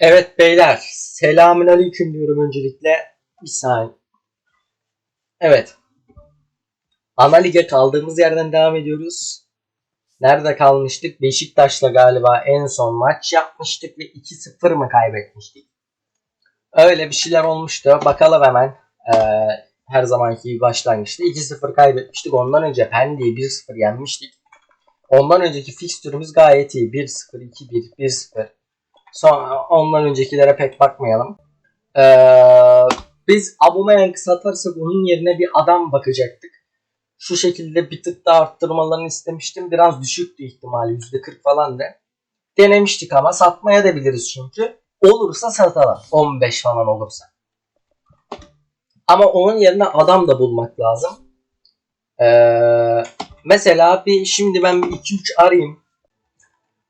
Evet beyler, selamünaleyküm diyorum öncelikle. Bir saniye. Evet. Ana lige kaldığımız yerden devam ediyoruz. Nerede kalmıştık? Beşiktaş'la galiba en son maç yapmıştık ve 2-0 mı kaybetmiştik? Öyle bir şeyler olmuştu. Bakalım hemen. Ee, her zamanki gibi başlangıçta 2-0 kaybetmiştik. Ondan önce Pendik'i 1-0 yenmiştik. Ondan önceki fikstürümüz gayet iyi. 1-0, 2-1, 1-0. Sonra ondan öncekilere pek bakmayalım. Ee, biz Aubameyang'ı satarsak onun yerine bir adam bakacaktık. Şu şekilde bir tık daha arttırmalarını istemiştim. Biraz düşüktü ihtimali. %40 falan da. Denemiştik ama satmaya da biliriz çünkü. Olursa satalım. 15 falan olursa. Ama onun yerine adam da bulmak lazım. Ee, mesela bir şimdi ben bir 2-3 arayayım.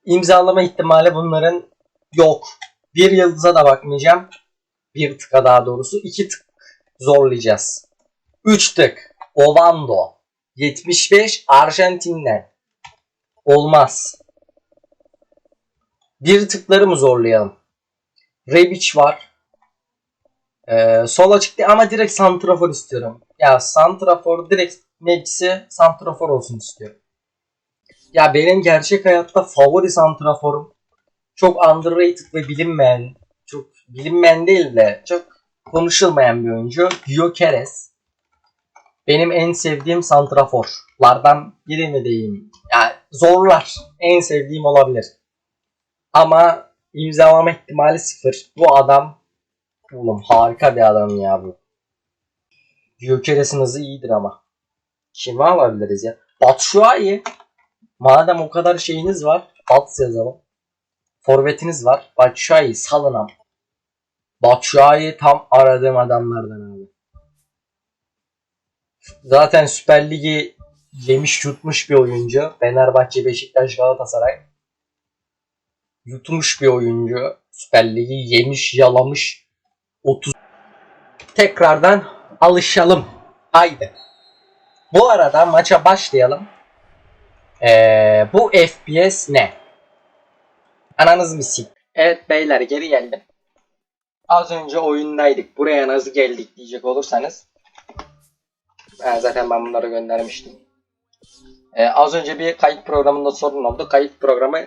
İmzalama ihtimali bunların yok. Bir yıldıza da bakmayacağım. Bir tıka daha doğrusu. iki tık zorlayacağız. Üç tık. Ovando. 75 Arjantin'den. Olmaz. Bir tıkları mı zorlayalım? Rebic var. Ee, sol açık değil ama direkt santrafor istiyorum. Ya santrafor direkt mevkisi santrafor olsun istiyorum. Ya benim gerçek hayatta favori santraforum çok underrated ve bilinmeyen, çok bilinmeyen değil de çok konuşulmayan bir oyuncu. Gyökeres. Benim en sevdiğim santraforlardan biri mi diyeyim? Yani zorlar. En sevdiğim olabilir. Ama imzalama ihtimali sıfır. Bu adam oğlum harika bir adam ya bu. Gyökeres'in hızı iyidir ama. Kimi alabiliriz ya? Batshuayi. Madem o kadar şeyiniz var. Bats yazalım. Forvetiniz var. Batshuayi salınam. Batshuayi tam aradığım adamlardan abi. Zaten Süper Ligi yemiş yutmuş bir oyuncu. Fenerbahçe, Beşiktaş, Galatasaray. Yutmuş bir oyuncu. Süper Ligi yemiş, yalamış. 30. Tekrardan alışalım. Haydi. Bu arada maça başlayalım. Ee, bu FPS ne? Ananız mı sik? Evet beyler geri geldim. Az önce oyundaydık. Buraya nasıl geldik diyecek olursanız. Ha, zaten ben bunları göndermiştim. Ee, az önce bir kayıt programında sorun oldu. Kayıt programı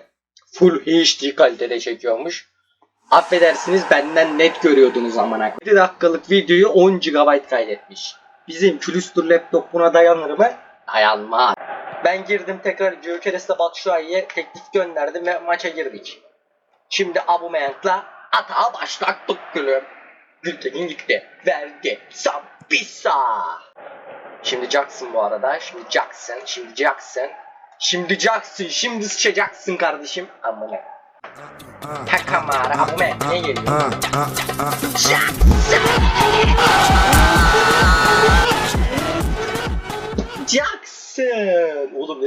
full HD kalitede çekiyormuş. Affedersiniz benden net görüyordunuz amına. 1 dakikalık videoyu 10 GB kaydetmiş. Bizim külüstür laptop buna dayanır mı? Dayanmaz. Ben girdim tekrar Gökeres'le Batshuayi'ye teklif gönderdim ve maça girdik. Şimdi Aubameyang'la atağa başlattık gülüm. Gültekin gitti. Verdi. Sabisa. Şimdi Jackson bu arada. Şimdi Jackson. Şimdi Jackson. Şimdi Jackson. Şimdi sıçacaksın kardeşim. Amına. Takamara. Aubameyang niye geliyor? Jackson.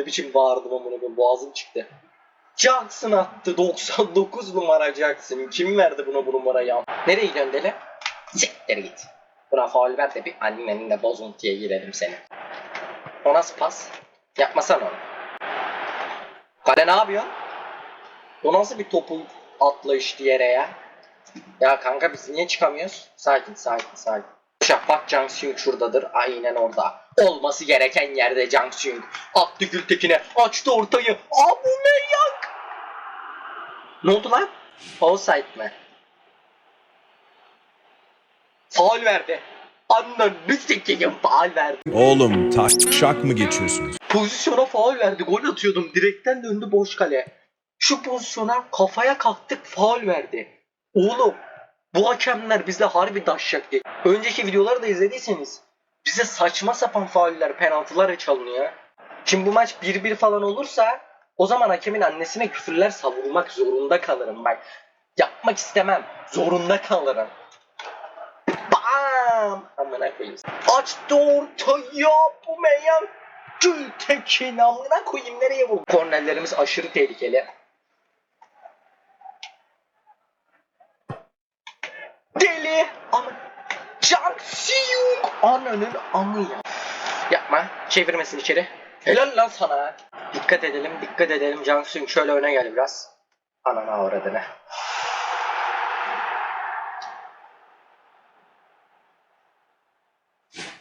Ne biçim bağırdım amına koyayım boğazım çıktı. Jackson attı 99 numara Jackson. Kim verdi buna bu numarayı? Nereye gidiyorsun deli? Siktir git. Buna faul ver de bir annenin de bozuntuya girelim seni. O nasıl pas? Yapmasana onu. Kale ne yapıyor? O nasıl bir topu atlayıştı yere ya? Ya kanka biz niye çıkamıyoruz? Sakin sakin sakin. Şafak Jang şuradadır. Aynen orada. Olması gereken yerde Jang Attı Gültekin'e. Açtı ortayı. Aubameyang. Ne oldu lan? Offside mi? Faul verdi. Ananı sikeyim faul verdi. Oğlum taşak mı geçiyorsunuz? Pozisyona faul verdi. Gol atıyordum. Direkten döndü boş kale. Şu pozisyona kafaya kalktık faul verdi. Oğlum bu hakemler bizle harbi daşşak değil. Önceki videoları da izlediyseniz bize saçma sapan fauller, penaltılar çalınıyor. Şimdi bu maç 1-1 falan olursa o zaman hakemin annesine küfürler savurmak zorunda kalırım bak. Yapmak istemem. Zorunda kalırım. Bam! Amına koyayım. Açtı ortaya bu meyan. Gültekin amına koyayım nereye vurdu? Kornerlerimiz aşırı tehlikeli. Deli ama Jang Siyuk ananın amı ya. Yapma. Çevirmesin içeri. Helal lan sana. Dikkat edelim, dikkat edelim. Jang Siyuk şöyle öne gel biraz. Anana uğradığını.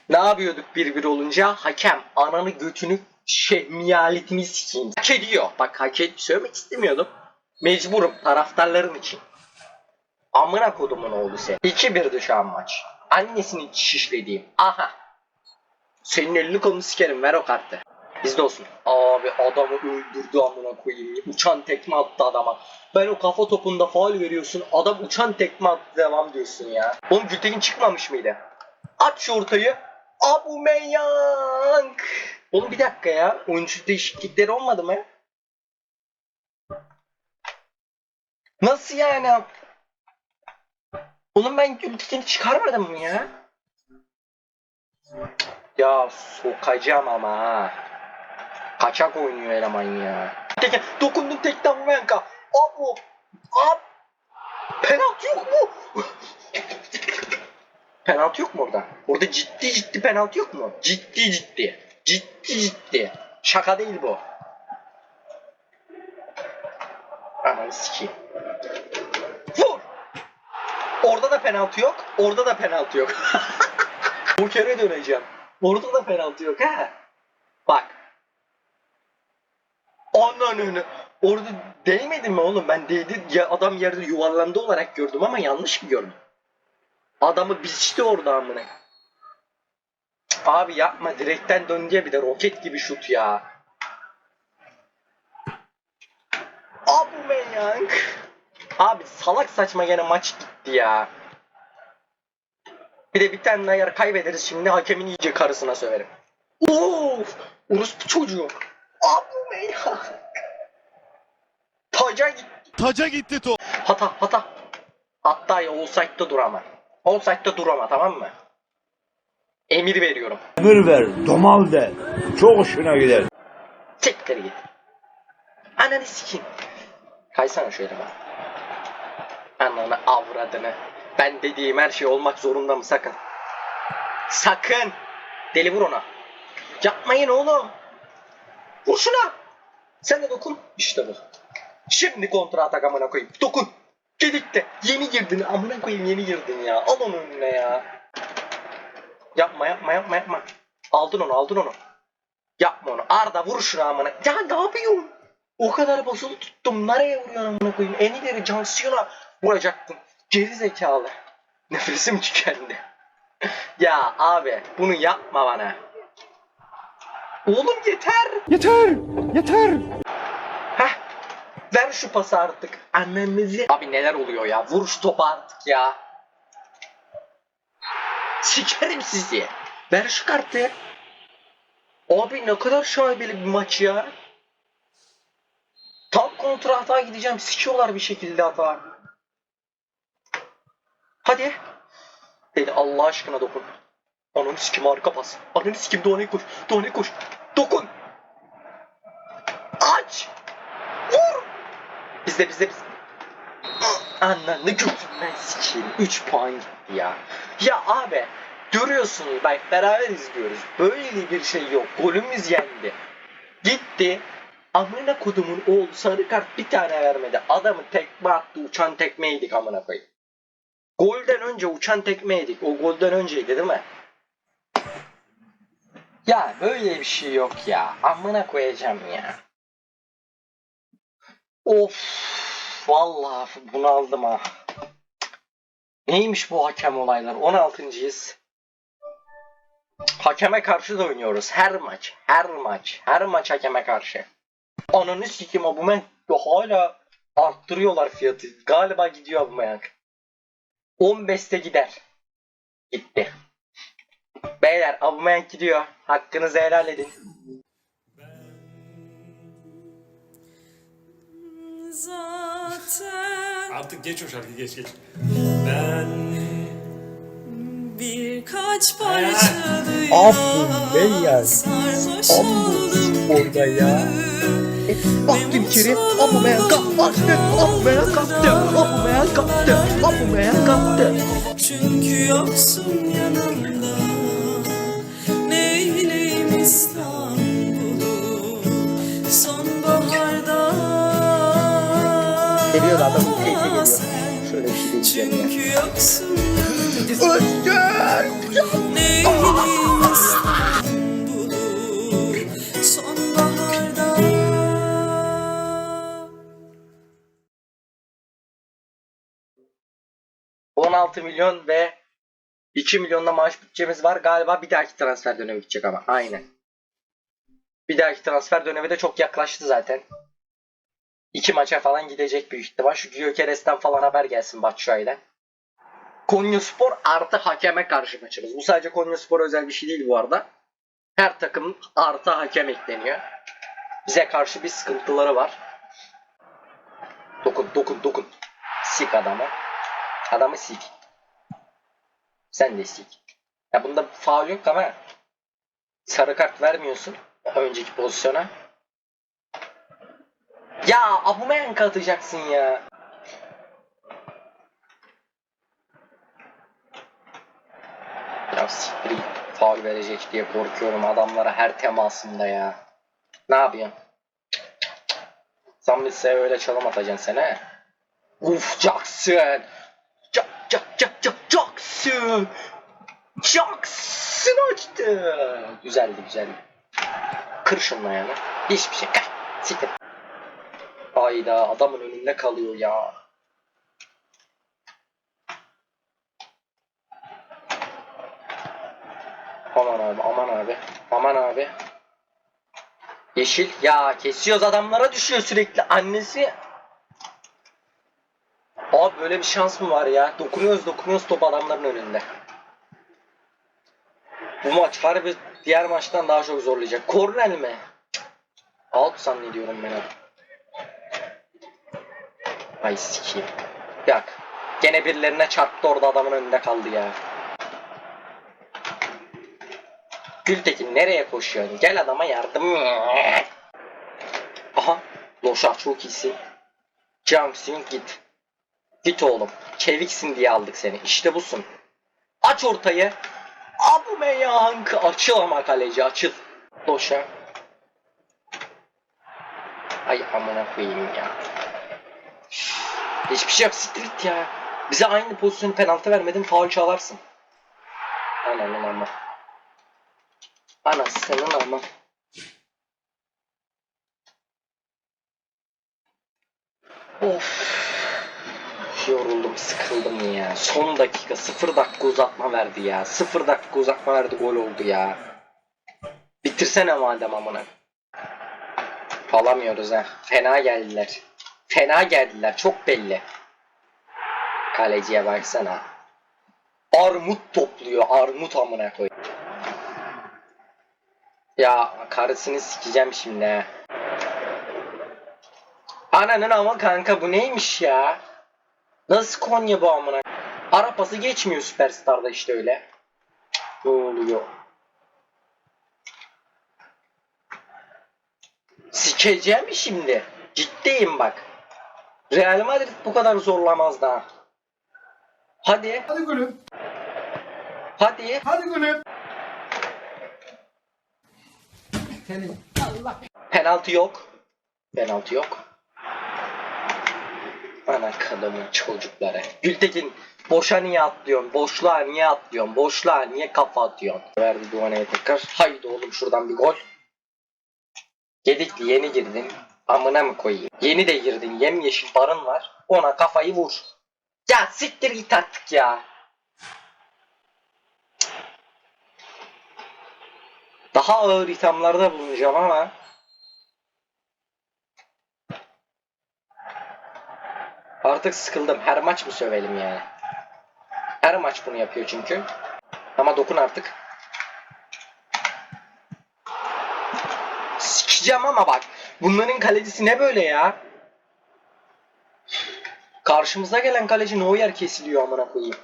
Ne yapıyorduk bir bir olunca? Hakem ananı götünü şehmiyaletini sikeyim. Hak ediyor. Bak hak et söylemek istemiyordum. Mecburum taraftarların için. Amına kodumun oldu sen. 2-1'di şu an maç. Annesini şişlediğim. Aha. Senin elini kolunu sikerim ver o kartı. Bizde olsun. Abi adamı öldürdü amına koyayım. Uçan tekme attı adama. Ben o kafa topunda faul veriyorsun. Adam uçan tekme attı devam diyorsun ya. Oğlum Gültekin çıkmamış mıydı? At şu ortayı. Aubameyang. Oğlum bir dakika ya. Oyuncu değişiklikleri olmadı mı? Nasıl yani? Oğlum ben Gültekin'i çıkarmadım mı ya? Ya sokacağım ama ha. Kaçak oynuyor eleman ya. Tekin dokundun tekten Aubameyang'a. Abu. Ab. Penaltı yok mu? penaltı yok mu orada? Orada ciddi ciddi penaltı yok mu? Ciddi ciddi. Ciddi ciddi. Şaka değil bu. Ananı sikeyim. Orada da penaltı yok. Orada da penaltı yok. Bu kere döneceğim. Orada da penaltı yok ha. Bak. Ananı Orada değmedi mi oğlum? Ben değdi ya adam yerde yuvarlandı olarak gördüm ama yanlış mı gördüm? Adamı biçti orada amına. Abi yapma direkten dön diye bir de roket gibi şut ya. Aubameyang. Abi salak saçma gene maç gitti ya. Bir de bir tane daha yer kaybederiz şimdi hakemin iyice karısına söverim. Of! Orospu çocuğu. Aubameyang. Taca gitti. Taca gitti top. Hata hata. Hatta ya offside'da dur ama. Offside'da dur ama tamam mı? Emir veriyorum. Emir ver, domal de. Çok hoşuna gider. Siktir git. Ananı sikeyim. Kaysana şöyle bak. Ananı avradını. Ben dediğim her şey olmak zorunda mı sakın? Sakın. Deli vur ona. Yapmayın oğlum. Vur şuna. Sen de dokun. İşte bu. Şimdi kontra atak amına koyayım. Dokun. Gedikte. Yeni girdin. Amına koyayım yeni girdin ya. Al onu önüne ya. Yapma yapma yapma yapma. Aldın onu aldın onu. Yapma onu. Arda vur şunu amına. Ya ne yapıyorsun? O kadar basılı tuttum. Nereye vuruyorsun amına koyayım? En ileri Cansu'yla vuracaktın. Geri zekalı. Nefesim tükendi. ya abi bunu yapma bana. Oğlum yeter. Yeter! Yeter! Heh. Ver şu pası artık. Annemizi. Abi neler oluyor ya? Vur şu topu artık ya. Sikerim sizi. Ver şu kartı. Abi ne kadar şaibeli bir maç ya. Tam kontra hata gideceğim. Sikiyorlar bir şekilde hata. Hadi. Dedi Allah aşkına dokun. Ananı sikim harika pas. Ananı sikim Doğan'a koş. Doğan'a koş. Dokun. Aç. Vur. Bizde bizde biz. Ananı götünden sikeyim. 3 puan gitti ya. Ya abi görüyorsunuz bak beraber izliyoruz. Böyle bir şey yok. Golümüz yendi. Gitti. Amına kodumun oğlu sarı kart bir tane vermedi. Adamı tekme attı uçan tekme yedik amına koyayım. Golden önce uçan tekme yedik. O golden önceydi değil mi? Ya böyle bir şey yok ya. Amına koyacağım ya. Of. Vallahi bunaldım ha. Neymiş bu hakem olaylar? 16.yiz. Hakeme karşı da oynuyoruz. Her maç. Her maç. Her maç hakeme karşı. Ananı sikim Aubameyang hala arttırıyorlar fiyatı. Galiba gidiyor Aubameyang. 15'te gider. Gitti. Beyler Aubameyang gidiyor. Hakkınızı helal edin. Zaten Artık geç o şarkıyı geç geç. Ben birkaç parça beyler. sarhoş oldum orada ya. Baktım içeri. Aubameyang kaptı. Aubameyang kaptı. Aubameyang kaptı. Aubameyang kaptı. Çünkü yoksun yanımda Neyleyim İstanbul'u Sonbaharda adamın teyze geliyor. Şöyle bir şey diyeceğim ya. Çünkü yoksun Bu sonbaharda 16 milyon ve 2 milyonda maaş bütçemiz var. Galiba bir dahaki transfer dönemi gidecek ama. Aynen. Bir dahaki transfer dönemi de çok yaklaştı zaten. İki maça falan gidecek büyük ihtimal. Şu Gyökeres'ten falan haber gelsin Batshuayi'den. Konyaspor artı hakeme karşı maçımız. Bu sadece Konyaspor özel bir şey değil bu arada. Her takım artı hakem ekleniyor. Bize karşı bir sıkıntıları var. Dokun dokun dokun. Sik adamı. Adamı sik. Sen de sik. Ya bunda faul yok ama sarı kart vermiyorsun önceki pozisyona. Ya Aubameyang atacaksın ya. Ya siktir. Faul verecek diye korkuyorum adamlara her temasında ya. Ne yapıyorsun? Sen bir öyle çalım atacaksın sen he. Uf Jackson. Jack Jack Jack Jack Jackson. Jackson açtı. Güzeldi güzeldi. Kır şunun ayağını. Hiçbir şey. Kah. Siktir. Hayda adamın önünde kalıyor ya. Aman abi aman abi. Aman abi. Yeşil. Ya kesiyoruz adamlara düşüyor sürekli. Annesi Abi böyle bir şans mı var ya? Dokunuyoruz dokunuyoruz top adamların önünde. Bu maç harbi diğer maçtan daha çok zorlayacak. Kornel mi? Out zannediyorum ben abi. Ay sikeyim. Bak. Gene birilerine çarptı orada adamın önünde kaldı ya. Gültekin nereye koşuyorsun? Gel adama yardım. Aha. Loşa çok iyisin. Jamsin git. Git oğlum. Çeviksin diye aldık seni. İşte busun. Aç ortayı. Aubameyang. Açıl ama kaleci açıl. Loşa. Ay amına koyayım ya. Hiçbir şey yok siktir ya. Bize aynı pozisyonu penaltı vermedin faul çalarsın. Ananın ama. Anasının ama. Of. Yoruldum, sıkıldım ya. Son dakika 0 dakika uzatma verdi ya. 0 dakika uzatma verdi gol oldu ya. Bitirsene madem amına. Alamıyoruz ha. Fena geldiler. Fena geldiler. Çok belli. Kaleciye baksana. Armut topluyor. Armut amına koy. Ya karısını sikeceğim şimdi. Ananın ama kanka bu neymiş ya? Nasıl Konya bu amına? Arapası geçmiyor Süperstar'da işte öyle. Ne oluyor? Sikeceğim mi şimdi? Ciddiyim bak. Real Madrid bu kadar zorlamaz daha. Hadi. Hadi gülüm. Hadi. Hadi gülüm. Penaltı yok. Penaltı yok. Ana kadının çocukları. Gültekin boşa niye atlıyorsun? Boşluğa niye atlıyorsun? Boşluğa niye kafa atıyorsun? Verdi Duane'ye tekrar. Haydi oğlum şuradan bir gol. Gedikli yeni girdin. Amına mı koyayım? Yeni de girdin. Yemyeşil barın var. Ona kafayı vur. Ya siktir git artık ya. Daha ağır ithamlarda bulunacağım ama Artık sıkıldım. Her maç mı sövelim yani? Her maç bunu yapıyor çünkü. Ama dokun artık. Sikeceğim ama bak. Bunların kalecisi ne böyle ya? Karşımıza gelen kaleci Neuer kesiliyor amına koyayım.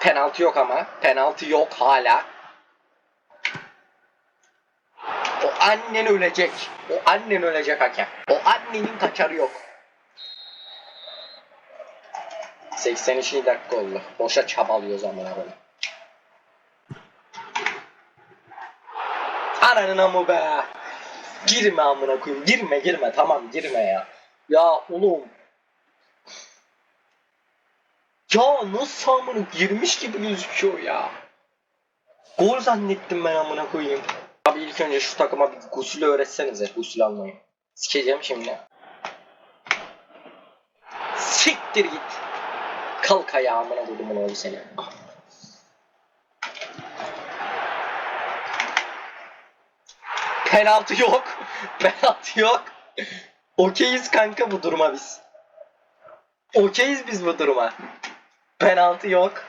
Penaltı yok ama. Penaltı yok hala. O annen ölecek. O annen ölecek hakem. O annenin kaçarı yok. 83. dakika oldu. Boşa çabalıyoruz amına koyayım. Ananın amı be. Girme amına koyayım. Girme girme tamam girme ya. Ya oğlum. Ya nasıl amına girmiş gibi gözüküyor ya. Gol zannettim ben amına koyayım. Abi ilk önce şu takıma bir gusül öğretsenize gusül almayı. Sikeceğim şimdi. Siktir git. Kalk ayağa amına koyduğumun oğlu seni. Penaltı yok. Penaltı yok. Okeyiz kanka bu duruma biz. Okeyiz biz bu duruma. Penaltı yok.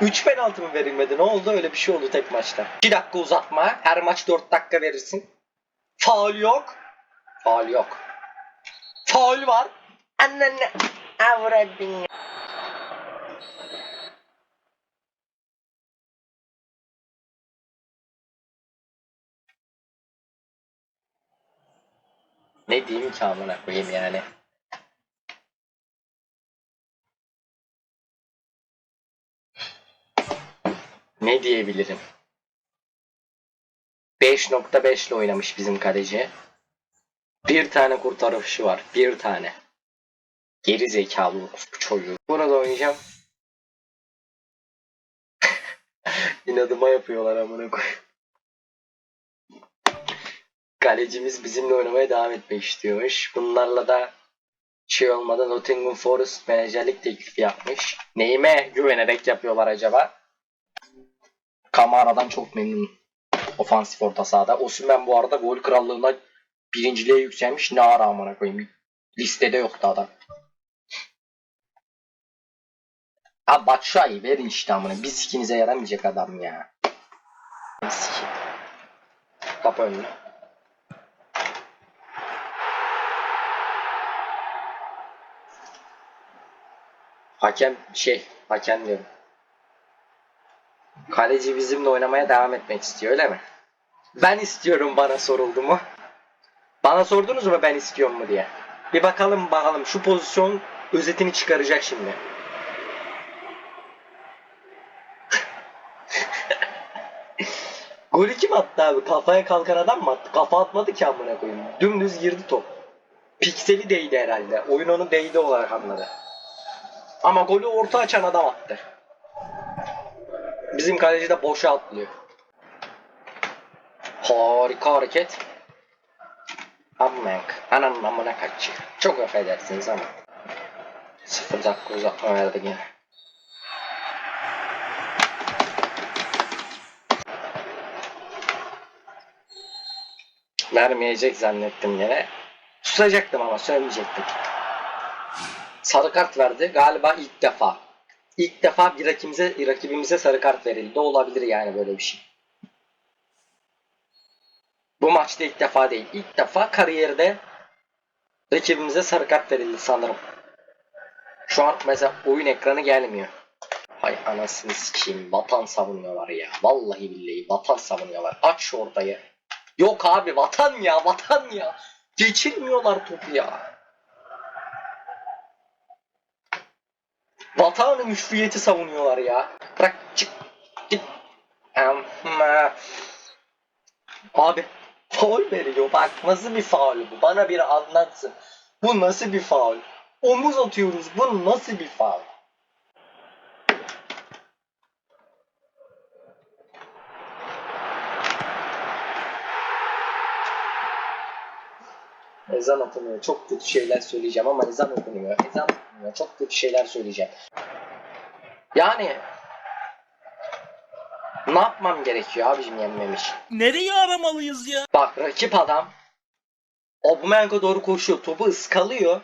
3 penaltı mı verilmedi? Ne oldu? Öyle bir şey oldu tek maçta. 2 dakika uzatma. Her maç 4 dakika verirsin. Faul yok. Faul yok. Faul var. Annene avradın. Ne diyeyim ki amına koyayım yani. Ne diyebilirim? 5.5 ile oynamış bizim kaleci. Bir tane kurtarışı var. Bir tane. Geri zekalı çocuğu. Burada oynayacağım. İnadıma yapıyorlar amına koyayım. Kalecimiz bizimle oynamaya devam etmek istiyormuş. Bunlarla da şey olmadan Nottingham Forest menajerlik teklifi yapmış. Neyime güvenerek yapıyorlar acaba? Kamara'dan çok memnunum. Ofansif orta sahada. Osimhen bu arada gol krallığına birinciliğe yükselmiş. Ne ara amına koyayım. Listede yoktu adam. Ha Batshuayi verin işte amına. Bir sikinize yaramayacak adam ya. Kapı önüne. Hakem şey, hakem diyorum. Kaleci bizimle oynamaya devam etmek istiyor öyle mi? Ben istiyorum bana soruldu mu? Bana sordunuz mu ben istiyorum mu diye. Bir bakalım bakalım şu pozisyon özetini çıkaracak şimdi. Golü kim attı abi? Kafaya kalkan adam mı attı? Kafa atmadı ki amına koyayım. Dümdüz girdi top. Pikseli değdi herhalde. Oyun onu değdi olarak anladı. Ama golü orta açan adam attı. Bizim kaleci de boşa atlıyor. Harika hareket. Ammank. Ananın amına kaçıyor. Çok affedersiniz ama. Sıfır dakika uzatma verdi yine. Vermeyecek zannettim yine. Susacaktım ama söylemeyecektim. Sarı kart verdi galiba ilk defa. İlk defa bir rakibimize, rakibimize sarı kart verildi. Olabilir yani böyle bir şey. Bu maçta ilk defa değil. İlk defa kariyerde rakibimize sarı kart verildi sanırım. Şu an mesela oyun ekranı gelmiyor. Hay anasını sikeyim. Vatan savunuyorlar ya. Vallahi billahi vatan savunuyorlar. Aç şu ortayı. Yok abi vatan ya vatan ya. Geçirmiyorlar topu ya. Vatanı müşriyeti savunuyorlar ya. Bırak çık git. Abi faul veriyor. Bak nasıl bir faul bu? Bana biri anlatsın. Bu nasıl bir faul? Omuz atıyoruz. Bu nasıl bir faul? Ezan okunuyor. Çok kötü şeyler söyleyeceğim ama ezan okunuyor. Ezan okunuyor. Çok kötü şeyler söyleyeceğim. Yani ne yapmam gerekiyor abicim yenmem için? Nereyi aramalıyız ya? Bak rakip adam Aubameyang'a doğru koşuyor. Topu ıskalıyor.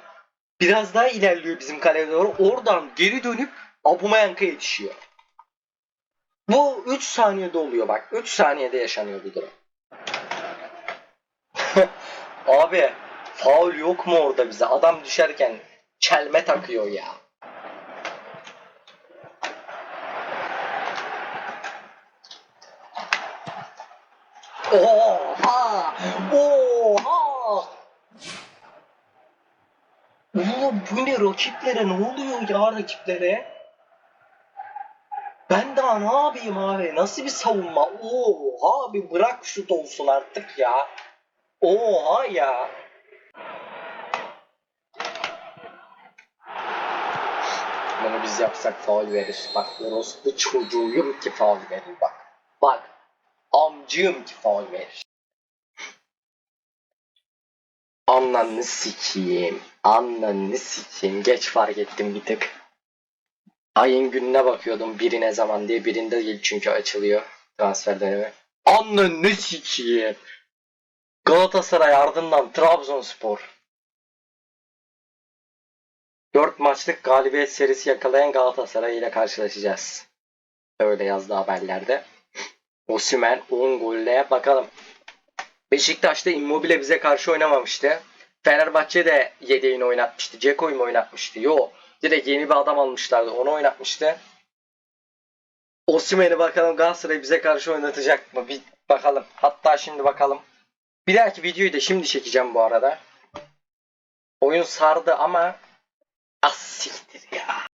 Biraz daha ilerliyor bizim kaleye doğru. Oradan geri dönüp Aubameyang'a yetişiyor. Bu 3 saniyede oluyor bak. 3 saniyede yaşanıyor bu durum. Abi faul yok mu orada bize? Adam düşerken çelme takıyor ya. Oha! Oha! Oğlum bu ne rakiplere ne oluyor ya rakiplere? Ben daha ne yapayım abi? Nasıl bir savunma? Oo abi bırak şut olsun artık ya. Oha ya. Bunu biz yapsak faul verir. Bak orospu çocuğuyum ki faul verir bak. Bak amcığım ki faul verir. Ananı sikeyim. Ananı sikeyim. Geç fark ettim bir tık. Ayın gününe bakıyordum biri ne zaman diye. Birinde değil çünkü açılıyor transfer dönemi. Ananı sikeyim. Galatasaray ardından Trabzonspor. 4 maçlık galibiyet serisi yakalayan Galatasaray ile karşılaşacağız. Öyle yazdı haberlerde. Osimhen 10 golle bakalım. Beşiktaş'ta Immobile bize karşı oynamamıştı. Fenerbahçe de yedeğini oynatmıştı. Ceko'yu mu oynatmıştı? Yo. Direkt yeni bir adam almışlardı. Onu oynatmıştı. Osimhen'i bakalım Galatasaray bize karşı oynatacak mı? Bir bakalım. Hatta şimdi bakalım. Bir dahaki videoyu da şimdi çekeceğim bu arada. Oyun sardı ama あっ、死んでるや。